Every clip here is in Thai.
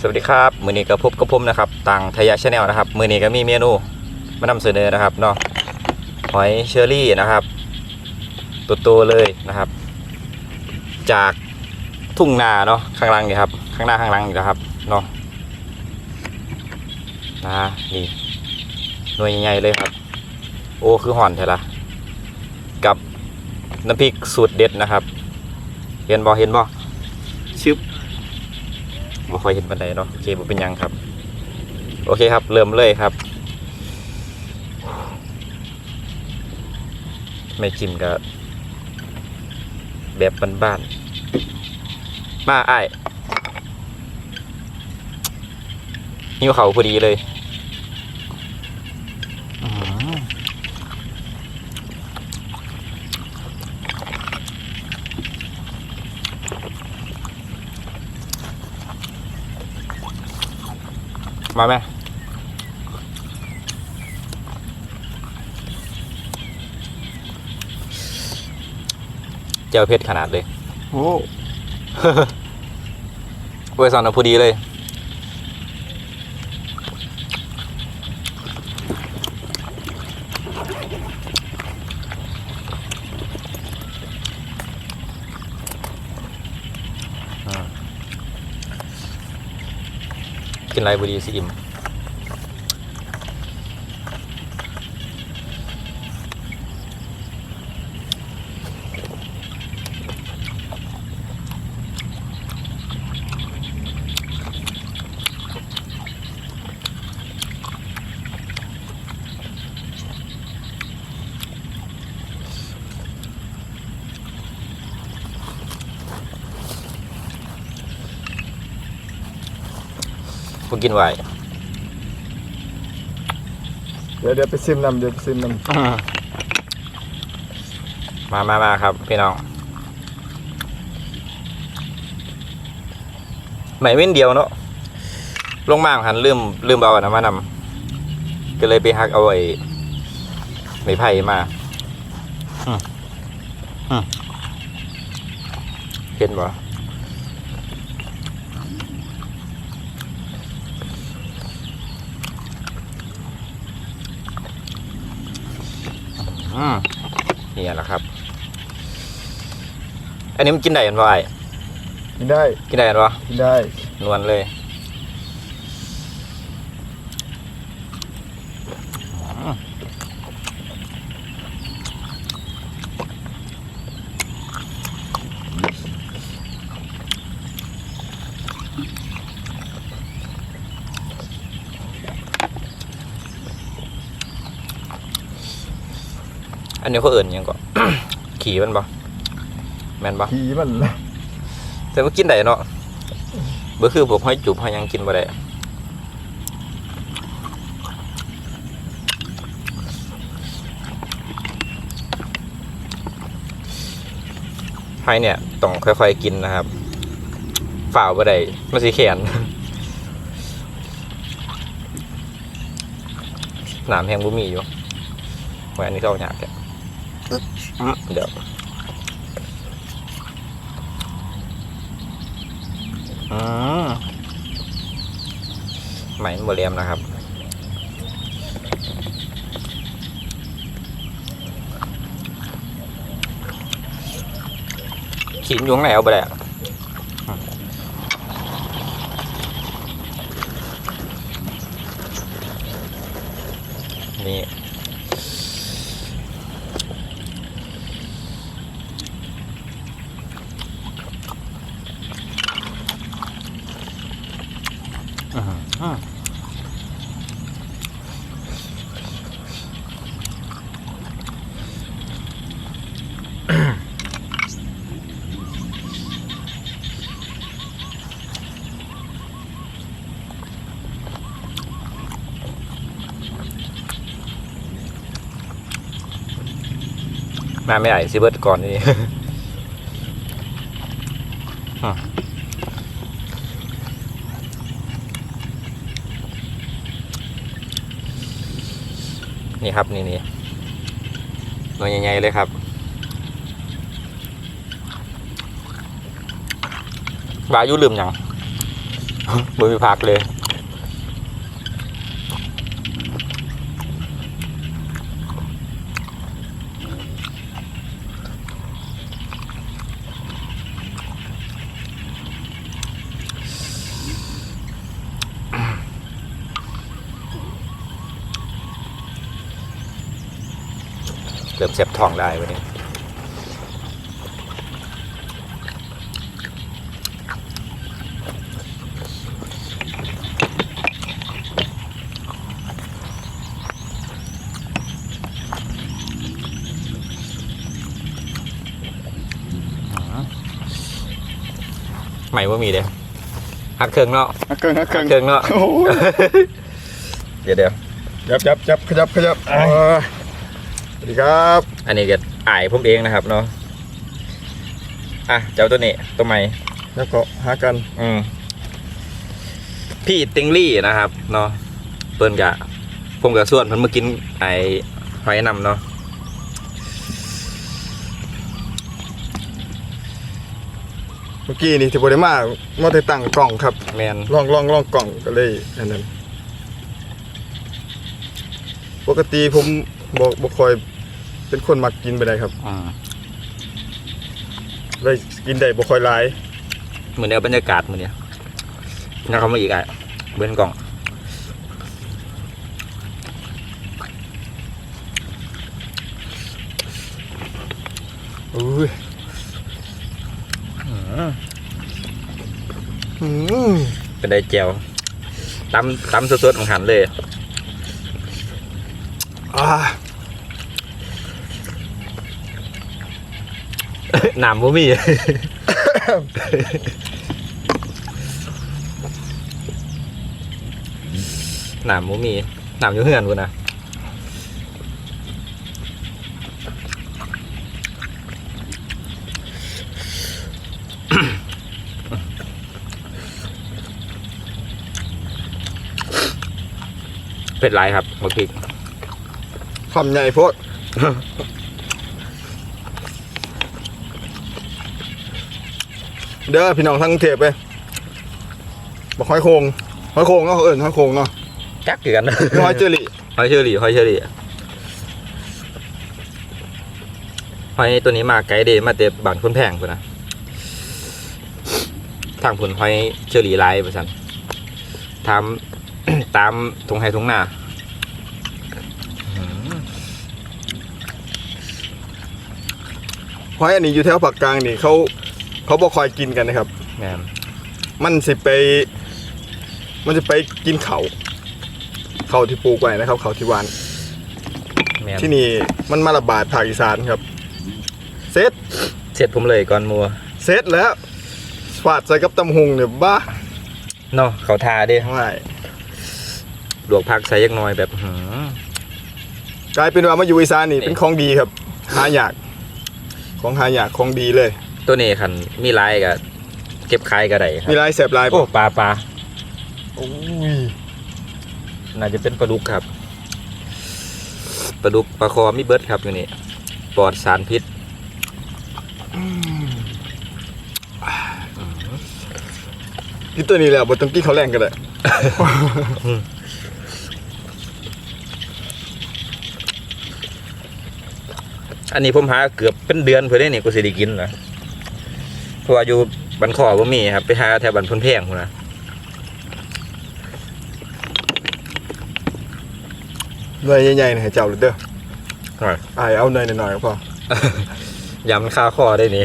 สวัสดีครับมือนี้ก็พบกับผมนะครับต่างทยาชาแนลนะครับมือนี้ก็มีเมนูมานำเสนอนะครับเนาะหอยเชอรี่นะครับตัวโตเลยนะครับ จากทุ่งนาเนาะข้างล่างนี่ครับข้างหน้าข้างหลังนี่นะครับเนาะนะนี่หน่วยใหญ่เลยครับ โอ้คือห่อนใช่ละกับน้ำพริกสูตรเด็ดนะครับ เห็นบ่เห็นบ่ชึบ บ่ค่อยเห็นบันไดเนาะโอเคบ่เป็นยังครับ โอเคครับ เริ่มเลยครับ ไม่จิ้มก็แบบบ้านๆมาไอ้ายหิวเขาพอดีเลยอื้อหือ มาไหมเจ้าเพชรขนาดเลย โอ้เวอร์ซอนเอาพอดีเลย อ่า กินไรบุรีสิอิ่ม พวกกินไหวเดี๋ยวเดี๋ยวไปซิมนำเดี๋ยวไปซิมนมามามาครับ พี่น้องไหมเว้นเดียวเนาะลงมาหันลืมลืมเอาอันนั้นมานำก็เลยไปหักเอาไอ้ไม้ไผ่มาอืมอืมเห็นบ่อืม นี่แหละครับ อันนี้มันกินได้กันบ่ไอ้ำกินได้ กินได้กันบ่กินได้ นวลเลยอืม อันนี้เขาเอิ่นหยังก่อน ขี่มันบ่แม่นบ่ขี่มันแต่ว่ากินได้เนาะบ่คือพวกหอยจุบหอยหยังกินบ่ได้หอยเนี่ยต้องค่อยๆกินนะครับฝ่าวบ่ได้มันสิแขนน้ำแห้งบ่มีอยู่ไว้อันนี้ก็เอายากแกะอื้อ เดี๋ยวอืมไหมโมเลียมนะครับขีนอยุ้งไหนเอาไปแล้วนี่ อื้อหือ มาไม่ไหวซิเบิร์ตก่อนนี่นี่ครับนี่นี่หน่วยใหญ่ๆเลยครับวายุลืมหยังบ่มีผักเลย เริ่มเสียบท้องได้วันนี้ใหม่ว่ามีเด้หักเครื่องเนาะฮักเกิงฮักหัเกิกงเครื่องเนาะโอ้ยเดี๋ยวเดี๋ยวยับยับยับขยับขยับเอ้ยเออ สวัสดีครับ อันนี้ก็อายผมเองนะครับเนาะอะเจ้าตัวนี้ตัวใหม่แล้วก็หากัน อืมพี่ติงลี่นะครับ เนาะเปิ้นกะผมกับส่วนเพิ่นมากินไอ้หอยนำเนาะเมื่อกี้นี่ที่บริมามาได้ตั้งกล่องครับแมนลองลองลองกล่องก็เลยอันนั้นปกติผม บอกบอกคอยเป็นคนมักกินไปได้ครับอืมเลยกินได้บ่ค่อยหลายเหมือนเดียวบรรยากาศมือเนี้ยน่าเข้ามาอีกอะเบิ้นกล่องอุ้ยอืมเป็นได้แจวตำตำสดๆของหันเลยอ่า หนามบ่มี หนามบ่มีหนามอยู่เฮือนกูนะเผ็ดไรครับหมดพริก คำใหญ่โพด เด้อพี่น้องทั้งกรุงเทพไปบอกหอยโคงหอยโคงเนาะเขาเอิญหอยโคงเนาะจักคือกันหรือหอยเจอรี่หอยเชอรี่หอยเชอรี่หอยตัวนี้มาไกลเดมาเตะบานคนแพงพุ่นนะทางผลหอยเชอรี่หลายประสันทำตามทงไฮทงหน้าอื้อหือหอยอันนี้อยู่แถวภาคกลางนี่เขา เขาบอกคอยกินกันนะครับ แม่นมันสิไป มันจะไปกินเขาเขาที่ปลูกไว้นะครับ เขาที่หวาน แม่นที่นี่มันมาระบาดภาคอีสานครับเซตเสร็จผมเลยก่อนมัวเซตแล้วฟาดใส่กับตำหุงเนี่ยบ้าเนาะเขาทาเด้ไม่ลวกผักใส่ยักหน่อยแบบอื้อหือกลายเป็นว่ามาอยู่อีสานนี่เป็นของดีครับหายาก ของหายากของดีเลย ตัวนี้คันมีลายกับเก็บขายก็ได้ครัมีบลายแสบลายโอ้ปลาปลาโอ้ยน่าจะเป็นปลาดุกครับปลาดุกปลาคอมีเบิร์ดครับอยู่นี่ปลอดสารพิษกินตัวนี้แหละบนต้องกินเขาวแรงกันเลยอันนี้ผมหาเกือบเป็นเดือนเพื่อได้นี่กูสิได้กินนะ เพราะว่าอยู่บันคอบ่มีครับ ไปหาแถวบันพนแพงพุ่นนะหน่วยใหญ่ๆนะให้เจ้าเลยเด้ออะอายเอาหน่อยหน่อยๆก็พอยำข้าวคอได้นี่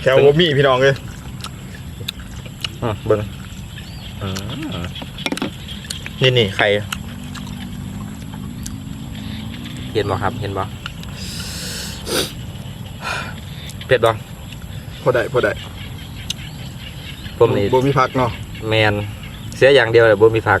แถวบ่มีพี่น้องเลยอืมเบิ้งอืมนี่นี่ไข่เห็นบ่ครับ เห็นบ่เผ็ดบ่ พอได้พอได้ผมนี่บ่มีพักเนาะแมนเสียอย่างเดียวเลยบ่มีผัก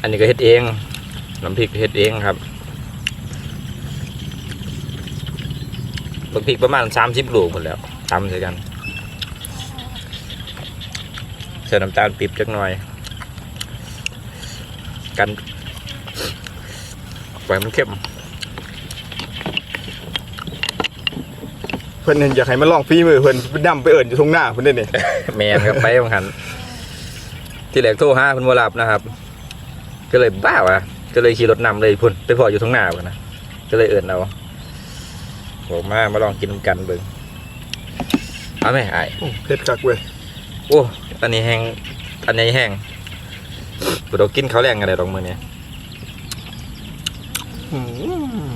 อันนี้ก็เฮ็ดเองน้ำพริกก็เฮ็ดเองครับ บักพริกประมาณสามสิบลูกหมดแล้วตำใส่กันใส่น้ำตาลปี๊บจักหน่อย กันไว้มันเข้มเพิ่นเห็นอยากให้มาลองฝีมือเพิ่นไปดำไปเอิ้นอยู่ตรงหน้าเพิ่นได้นี่แมนครับไปบางหันที่แหลกโทรหาเพิ่นบ่รับนะครับ ก็เลยบ้าวะก็เลยขี่รถนำเลยพุ่นไปพออยู่ท้องหน้าพุ่นนะก็เลยเอิ้นเอา บอกมามาลองกินกันเบิ่งเอาไหมไอ้ายโอ้เผ็ดคักเว้ยโอ้อันนี้แห้งอันนี้แห้งเรากินข้าวแรงกันได้ดอกมือเนี่ยอืม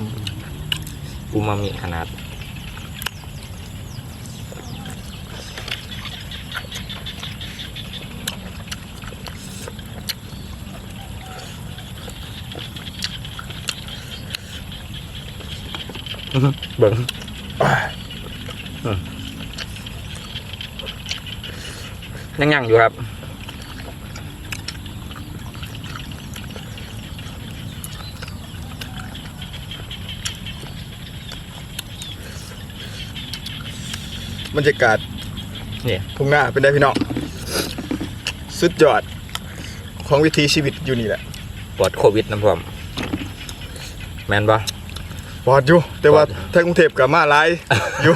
อูมามิขนาด เบิ่งอืมยังยังอยู่ครับบรรยากาศนี่ทุ่งหน้าเป็นได้พี่น้องสุดยอดของวิถีชีวิตอยู่นี่แหละปลอดโควิดนะพ่อมแมนปะ ปลอดอยู่ แต่ว่าปลอดทางกรุงเทพกับมาหลายอยู่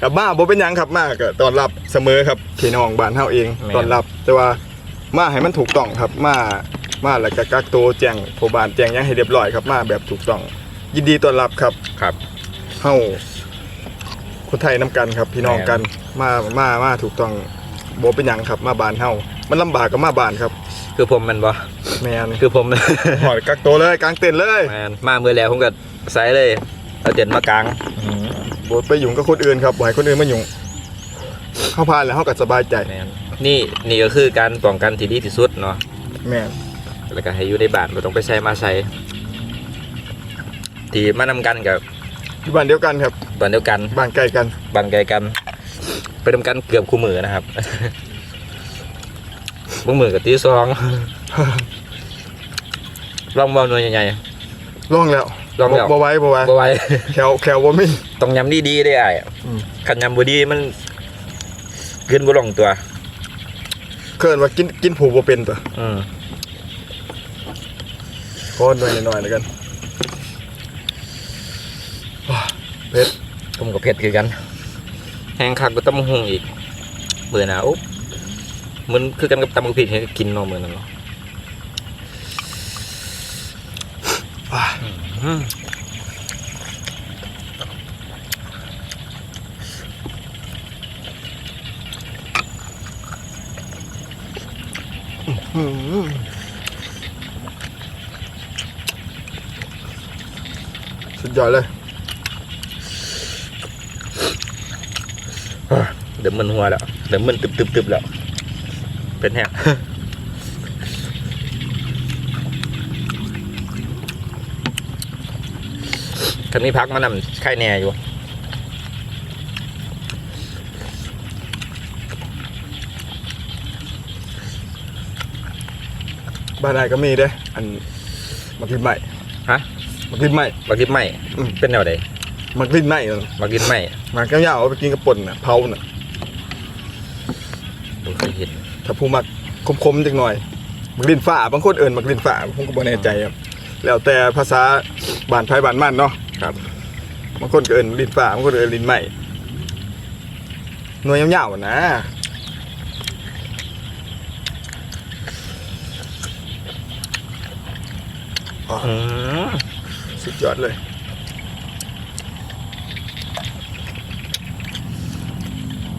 กับมาบ่เป็นหยังครับมาก็ต้อนรับเสมอครับพี่น้องบ้านเฮาเองต้อนรับ แต่ว่ามาให้มันถูกต้องครับมามาแล้วก็กักตัวแจ้งผู้บ้านแจ้งหยังให้เรียบร้อยครับมาแบบถูกต้อง ยินดีต้อนรับครับ ครับเฮาคนไทยน้ำกันครับ พี่น้องกันมามามาถูกต้องบ่เป็นหยังครับ มาบ้านเฮามันลำบากก็มาบ้านครับ คือผมแมนปะ แม่นคือผมหอดกักตัวเลยกลางเต็นท์เลยแมนมาเมื่อแล้วผมก็ใส่เลยเอาเต็นท์มากลางบ่ไปยุ่งกับคนอื่นครับบ่ให้คนอื่นมายุ่งเข้าผ่านแล้วเฮาก็สบายใจแมนนี่นี่ก็คือการป้องกันที่ดีที่สุดเนาะแม่นแล้วก็ให้อยู่ในบ้านไม่ต้องไปใช้มาใช้ที่มานำกันกับอยู่บ้านเดียวกันครับบ้านเดียวกันบ้านใกล้กันบ้านไกลกัน ไปทำกันเกือบคู่มือนะครับบางมือกับตีสอง ลองบอลหน่วยใหญ่ลองแล้วลองแล้วบ่บ่ไหว้บ่ไหว้ๆบ่ไหว แขวแขวบ่มี ต้องยำดีๆได้ไอ้ายอืมขันยำบ่ดีมันขึ้นบ่ลงตัวเคินว่ากินกินผูบ่เป็นตัวอืมขอหน่อยหน่อยๆแล้วกันว้าเผ็ดผมกับเผ็ดคือกัน แห้งคักก็ตำหุงอีกเบื่อหนาวมันคือกันกับตำกะผิดให้กินเนาะมื้อนั้นเนาะ ว้าอืมอืมสุดยอดเลยเดี๋ยว มึนหัวแล้วเดี๋ยวมึนตึบๆๆแล้วเป็นแห้งคันนี้พักมานำไข่แน่อยู่บ้านไหนก็มีเด้ อันมักลิ้นใหม่ฮะมักลิ้นใหม่บักทิพไหมอืมเป็นแนวใดมักลิ้นใหม่นั่นบักทิพไหมมันก็ยาวเอาไปกินกับป่นน่ะเผาน่ะผมเคยเห็นถ้าผู้มักคมๆจังหน่อยมักลิ้นฝ่าบางคนเอิ้นมักลิ้นฝ่าผมก็บ่แน่ใจครับแล้วแต่ภาษาบ้านไผบ้านมันเนาะ ครับบางคนก็เอิ้นลิ้นฝ่าบางคนก็เอิ้นลิ้นใหม่หน่วยยาวๆอะนะอืมสุดยอดเลย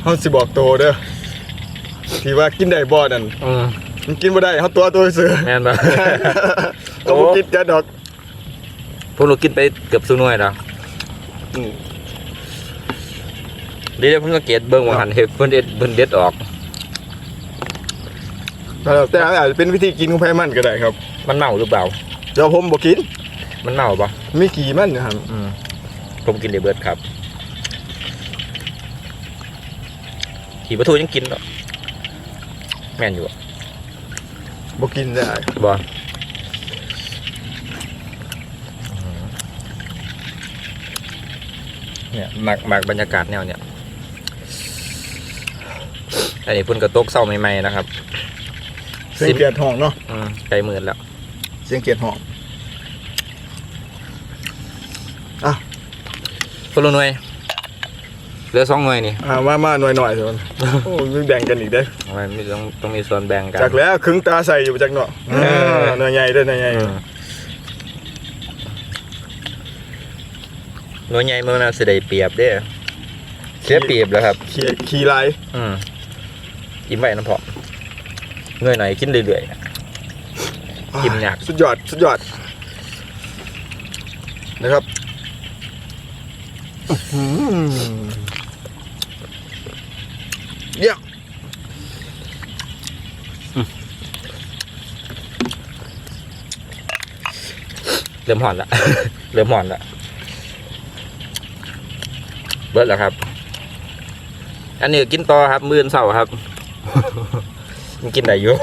เฮาสิบอกโตเด้อที่ว่ากินได้บ่นั่นอืมมันกินบ่ได้เฮาตัวตัวซื่อแม่นปะก็บ่กินจะดอก พวกเรากินไปเกือบสุนวยแล้วอืมเดี๋ยวผมสังเกตเบิ่งว่าหันเห็ดเพิ่นเด็ดเพิ่นเด็ดออกแล้วแต่อาจจะเป็นวิธีกินของไผมันก็ได้ครับมันเมาหรือเปล่า เดี๋ยวผมบ่กินมันเมาปะมีกี่มันนะครับอืมผมกินเดเบิร์ดครับขี่ประตูยังกินเนาะแม่นอยู่อะบ่กินได้บ เนี่ยมักมักบรรยากาศแนวเนี่ยอันนี้เพุ่นกระตกเศร้าใหม่ๆนะครับเสียงเกียร์ห้องเนาะอืมใกล้หมื่นแล้ว เสียงเกียร์ห้องอะคนละหน่วยเหลือสองหน่วยนี่อ่ามามาหน่อยหน่อยๆเถอะโอ้มีแบ่งกันอีกได้อมันมีต้องต้องมีส่วนแบ่งกัน จากแล้วครึ่งตาใส่อยู่จากเนาะเออหน่วยใหญ่ด้วยหน่วยใหญ่ อืม หน่วยใหญ่เมื่อนั้นสิได้เปรียบเด้อเสียเปรียบแล้วครับขี่ขี่ลายอืมกินไว้น้ำพอเงยหน่อยกินเรื่อยๆกินยากสุดยอดสุดยอด นะครับอื้อหือเยี่ยมเริ่มห่อนละ เริ่มห่อนละ เบิดแล้วครับ อันนี้กินต่อครับ มื้ออนเสาร์ครับ มันกินได้อยู่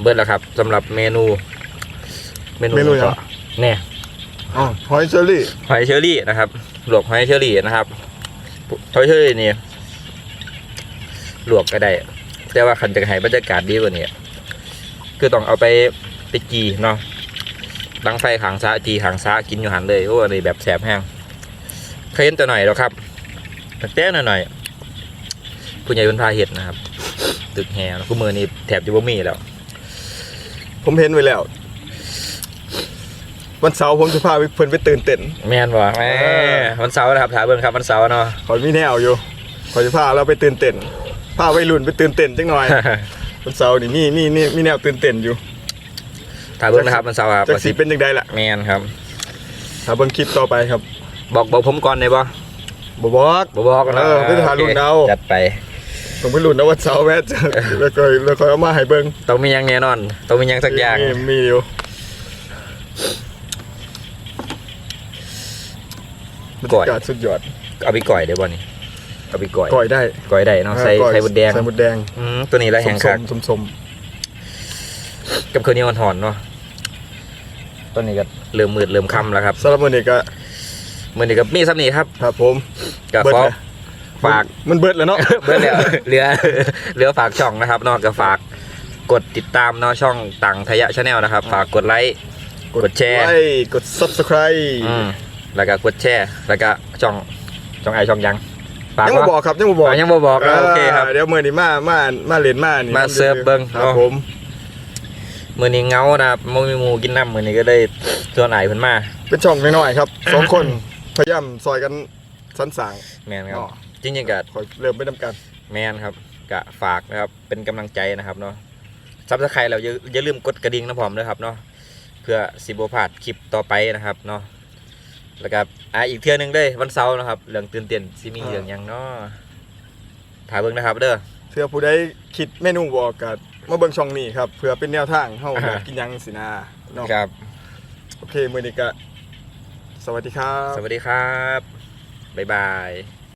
เบิดแล้วครับสำหรับเมนู เมนูเมนูหยังก็เนี่ยอ๋อหอยเชอรี่หอยเชอรี่นะครับลวกหอยเชอรี่นะครับหอยเชอรี่นี่ลวกก็ได้ แต่ว่าคันจะให้บรรยากาศดีกว่านี้คือต้องเอาไปไปจีเนาะ ดังไฟขางซะจีขางซะกินอยู่หันเลยโอ้อันนี้แบบแสบแห้งเคยเห็นแต่หน่อยแล้วครับแต่แต้หน่อยๆผู้ใหญ่เป็นพาเห็ดนะครับ ตึกแห่คู่มือนี่แถบจะบ่มีแล้ว ผมเห็นไว้แล้ว วันเสาร์ผมจะพาไปเพิ่นไปตื่นเต้นแม่นบ่แม่เออวันเสาร์นะครับถ่ายเบิ่งครับวันเสาร์เนาะขอยมีแนวอยู่ขอยจะพาเราไปตื่นเต้นพาวัยรุ่นไปตื่นเต้นจังหน่อยวันเสาร์นี่มีมีมีมีแนวตื่นเต้นอยู่ ถ่ายเบิ่งนะครับวันเสาร์ครับจักสีเป็นจังไดล่ะแมนครับถ้าเบิ่งคลิปต่อไปครับ บอกบอกผมก่อนได้ปะบ่บอกบอกบอกกันนะเออไปหารุ่นเอาจัดไปผมไปรุ่นนะวันเสาร์แม่จะแล้วก็แล้วค่อยเอามาให้เบิ่งต้องมีหยังแน่นอนต้องมีหยังสักอย่างมีมีอยู่ก่อยบรรยากาศสุดยอดเอาไปก่อยได้บ่นี่เอาไปก่อยก่อยได้ก่อยได้เนาะใส่ก่อยใส่บดแดงใส่บดแดงอืมตัวนี้ละแห้งสคักมสมสม กับข้าวเหนียวอ่อนๆเนาะตัวนี้ก็เริ่มมืดเริ่มค่ำแล้วครับสำหรับมื้อนี้ก็มื้อนี้ก็มีซ้ำนี้ครับครับผมก็เบิดขอเลยฝากมันเบิดแล้วเนาะเบิ่แล้วเหลือเหลือฝากช่องนะครับเนอกจากฝากกดติดตามเนาะช่องตังทะยะชาแนลนะครับ ฝากกดไลค์กดแชร์ไลค์กด Subscribe อืมแล้วก็กดแชร์แล้วก็ช่องช่องไอช่องยังฝากยังบ่ว่าบอกครับยังบ่บอกอ๋อยังบ่บอกนะโอเคครับเดี๋ยวมื้อนี้มามามาเล่นมานี่มาเสิร์ฟเบิ่งครับเนาะผม มือนี้เหงานะครับบ่มีหมูกินน้ำมือนี้ก็ได้ชวนไอเพิ่นมาเป็นช่องน้อยๆครับสองคนพยายามซอยกันสรรสร้าง แมนครับเนาะจริงๆก็คอยเริ่มไปนำกันแมนครับก็ฝากนะครับเป็นกำลังใจนะครับเนาะซับสไครต์แล้วอย่าอย่าลืมกดกระดิ่งนะผมด้วยครับเนาะเพื่อสิบ่พลาดคลิปต่อไปนะครับเนาะแล้วก็อ่าอีกเทื่อหนึงเด้อวันเสาร์นะครับเรื่องตื่นเต้นสิมีเรื่องหยังเนาะถ่ายเบิ่งนะครับเด้อเพื่อผู้ใดคิดเมนูบอกก็ มาเบิ่งช่องนี้ครับเพื่อเป็นแนวทางเฮาอ่าอยากกินหยังสินะเนาะครับ โอเคมื้อนี้ก็สวัสดีครับ สวัสดีครับ บ๊ายบาย